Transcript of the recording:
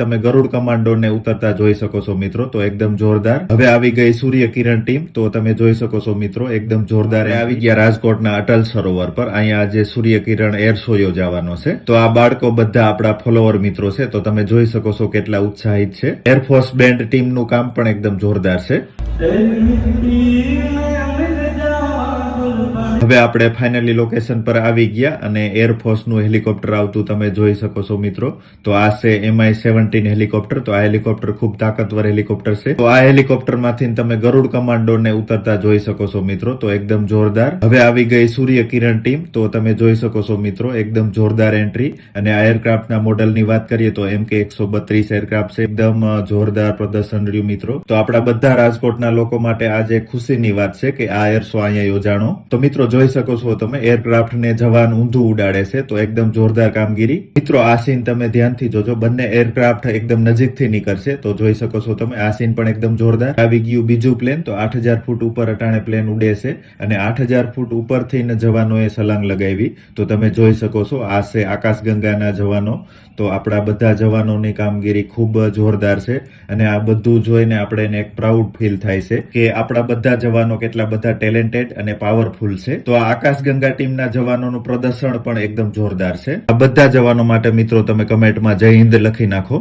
તમે ગરુડ કમાન્ડો ને ઉતરતા જોઈ શકો છો મિત્રો, તો એકદમ જોરદાર. હવે આવી ગઈ સૂર્ય કિરણ ટીમ, તો તમે જોઈ શકો છો મિત્રો, એકદમ જોરદાર આવી ગયા રાજકોટના અટલ સરોવર પર. અહીંયા આજે સૂર્ય કિરણ એર શો યોજાવાનો છે. તો આ બાળકો બધા આપણા ફોલોવર મિત્રો છે, તો તમે જોઈ શકો છો કેટલા ઉત્સાહિત છે. એરફોર્સ બેન્ડ ટીમનું કામ પણ એકદમ જોરદાર છે. હવે આપણે ફાઇનલી લોકેશન પર આવી ગયા અને એરફોર્સનું હેલિકોપ્ટર આવતું તમે જોઈ શકો છો મિત્રો. તો આ છે એમઆઈ સેવન્ટીન હેલિકોપ્ટર. તો આ હેલિકોપ્ટર ખૂબ તાકાતવર હેલિકોપ્ટર છે. તો આ હેલિકોપ્ટરમાંથી તમે ગરુડ કમાન્ડોને ઉતરતા જોઈ શકો છો મિત્રો. તો એકદમ જોરદાર. હવે આવી ગઈ સૂર્ય કિરણ ટીમ. તો તમે જોઈ શકો છો મિત્રો, એકદમ જોરદાર એન્ટ્રી અને આ એરક્રાફ્ટના ના મોડલ વાત કરીએ તો એમ કે એકસો બત્રીસ એરક્રાફ્ટ છે. એકદમ જોરદાર પ્રદર્શન રહ્યું મિત્રો. તો આપણા બધા રાજકોટના લોકો માટે આજે ખુશીની વાત છે કે આ એર શો અહીંયા યોજાણો. તો મિત્રો જોઈ શકો છો તમે. એરક્રાફ્ટ ને જવાન ઊંધું ઉડાડે છે, તો એકદમ જોરદાર કામગીરી. મિત્રો, આ સીન તમે ધ્યાનથી જોજો. બંને એરક્રાફ્ટ એકદમ નજીકથી નીકળશે, તો જોઈ શકો છો તમે. આ સીન પણ એકદમ જોરદાર. આવી ગયું બીજું પ્લેન તો આઠ હજાર ફૂટ ઉપર અટાણે પ્લેન ઉડે છે અને આઠ હજાર ફૂટ ઉપરથી જવાનોએ સલાંગ લગાવી. તો તમે જોઈ શકો છો, આ છે આકાશગંગાના જવાનો. તો આપણા બધા જવાનોની કામગીરી ખૂબ જોરદાર છે અને આ બધું જોઈને આપણે એક પ્રાઉડ ફીલ થાય છે કે આપણા બધા જવાનો કેટલા બધા ટેલેન્ટેડ અને પાવરફુલ છે. તો આ આકાશગંગા ટીમના જવાનોનું પ્રદર્શન પણ એકદમ જોરદાર છે. આ બધા જવાનો માટે મિત્રો તમે કમેન્ટમાં જય હિન્દ લખી નાખો.